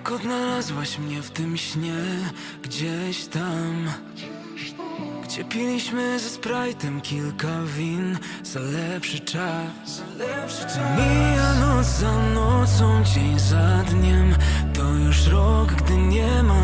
Jak odnalazłaś mnie w tym śnie? Gdzieś tam. Gdzie piliśmy ze Sprite'em kilka win? Za lepszy czas. Mija noc za nocą, dzień za dniem. To już rok, gdy nie ma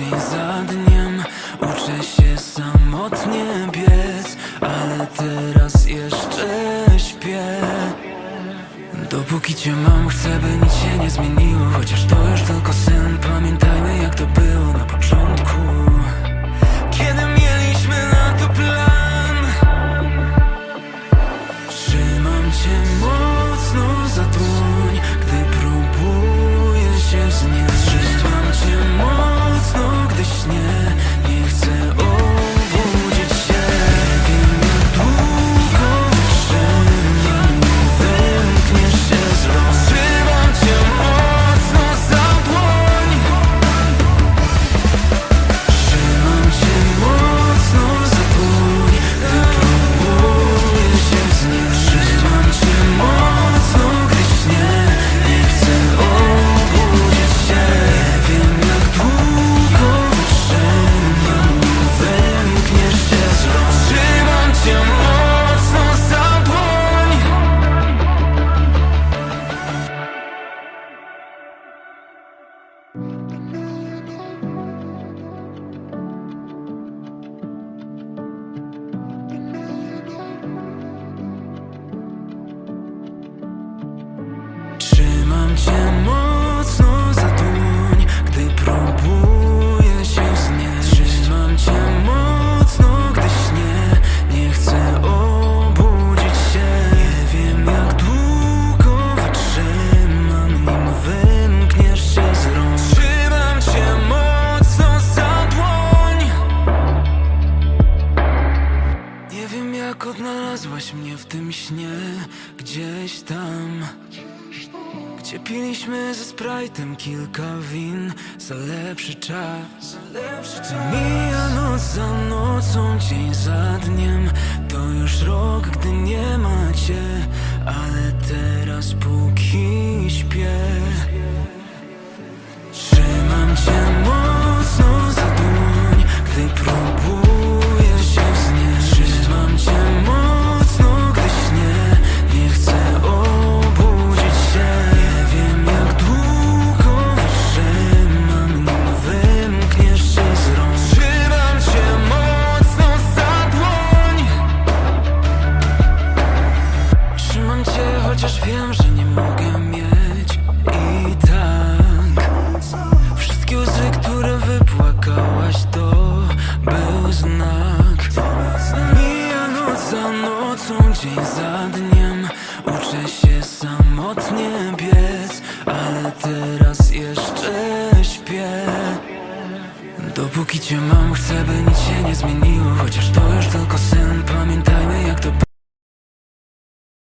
dzień za dniem. Uczę się samotnie biec Ale teraz jeszcze śpię. Dopóki cię mam, chcę by nic się nie zmieniło Chociaż to już tylko sen, pamiętajmy jak to było na początku mnie w tym śnie Gdzieś tam. Gdzie piliśmy ze Sprite'em kilka win Za lepszy czas. Mija noc za nocą, dzień za dniem. To już rok, gdy nie nocą, dzień za dniem. Uczę się samotnie biec Ale teraz jeszcze śpię. Dopóki cię mam, chcę by nic się nie zmieniło Chociaż to już tylko sen, pamiętajmy jak to